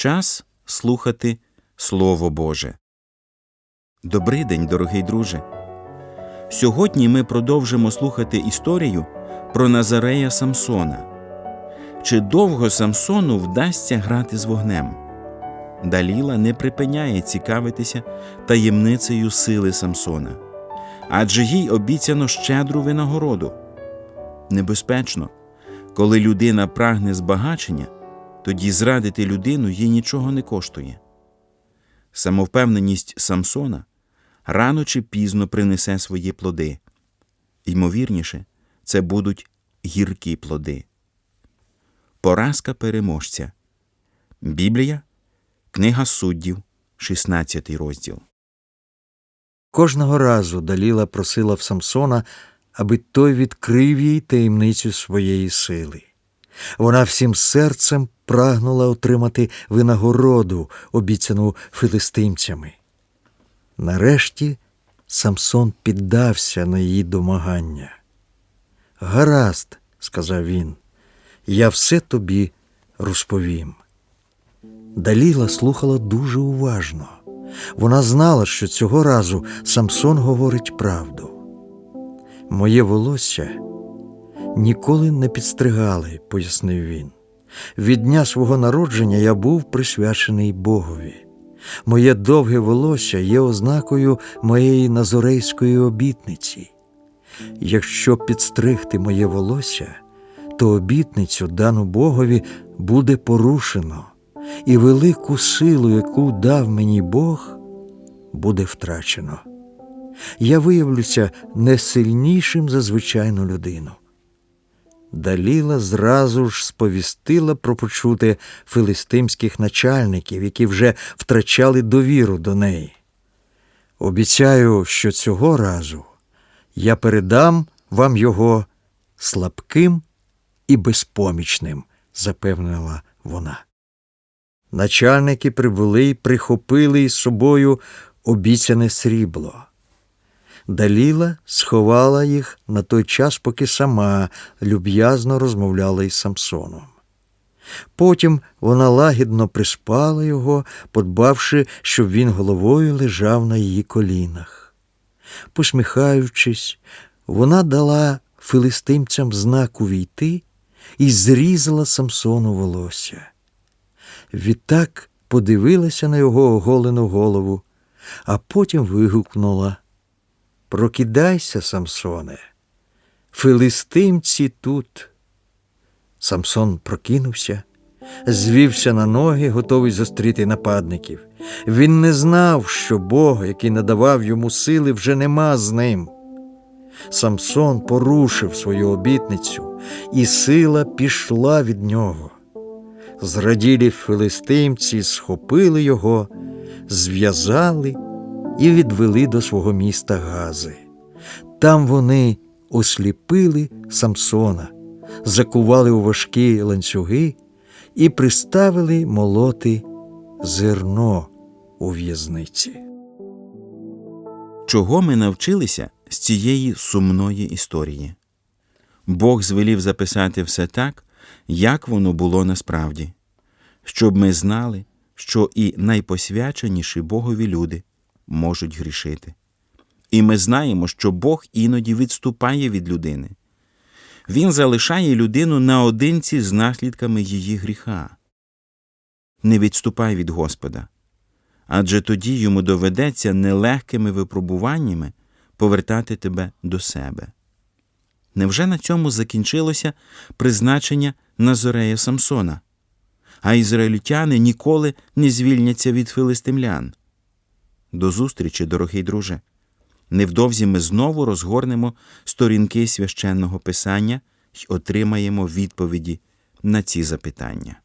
Час слухати Слово Боже. Добрий день, дорогий друже. Сьогодні ми продовжимо слухати історію про Назарея Самсона. Чи довго Самсону вдасться грати з вогнем? Даліла не припиняє цікавитися таємницею сили Самсона, адже їй обіцяно щедру винагороду. Небезпечно, коли людина прагне збагачення, тоді зрадити людину їй нічого не коштує. Самовпевненість Самсона рано чи пізно принесе свої плоди. Ймовірніше, це будуть гіркі плоди. Поразка переможця. Біблія, Книга суддів, 16 розділ. Кожного разу Даліла просила в Самсона, аби той відкрив їй таємницю своєї сили. Вона всім серцем прагнула отримати винагороду, обіцяну филистимцями. Нарешті Самсон піддався на її домагання. Гаразд, сказав він, я все тобі розповім. Даліла слухала дуже уважно. Вона знала, що цього разу Самсон говорить правду. Моє волосся ніколи не підстригали, пояснив він. Від дня свого народження я був присвячений Богові. Моє довге волосся є ознакою моєї назорейської обітниці. Якщо підстригти моє волосся, то обітницю, дану Богові, буде порушено, і велику силу, яку дав мені Бог, буде втрачено. Я виявлюся не сильнішим за звичайну людину. Даліла зразу ж сповістила про почуте филистимських начальників, які вже втрачали довіру до неї. Обіцяю, що цього разу я передам вам його слабким і безпомічним, запевнила вона. Начальники прибули й прихопили із собою обіцяне срібло. Даліла сховала їх на той час, поки сама люб'язно розмовляла із Самсоном. Потім вона лагідно приспала його, подбавши, щоб він головою лежав на її колінах. Посміхаючись, вона дала филистимцям знак увійти і зрізала Самсону волосся. Відтак подивилася на його оголену голову, а потім вигукнула Прокидайся, Самсоне, филистимці тут. Самсон прокинувся, звівся на ноги, готовий зустріти нападників. Він не знав, що Бог, який надавав йому сили, вже нема з ним. Самсон порушив свою обітницю, і сила пішла від нього. Зраділі филистимці схопили його, зв'язали і відвели до свого міста Гази. Там вони осліпили Самсона, закували у важкі ланцюги і приставили молоти зерно у в'язниці. Чого ми навчилися з цієї сумної історії? Бог звелів записати все так, як воно було насправді, щоб ми знали, що і найпосвяченіші Богові люди можуть грішити. І ми знаємо, що Бог іноді відступає від людини. Він залишає людину наодинці з наслідками її гріха. Не відступай від Господа, адже тоді йому доведеться нелегкими випробуваннями повертати тебе до себе. Невже на цьому закінчилося призначення Назорея Самсона, а ізраїльтяни ніколи не звільняться від филистимлян? До зустрічі, дорогий друже. Невдовзі ми знову розгорнемо сторінки священного писання й отримаємо відповіді на ці запитання.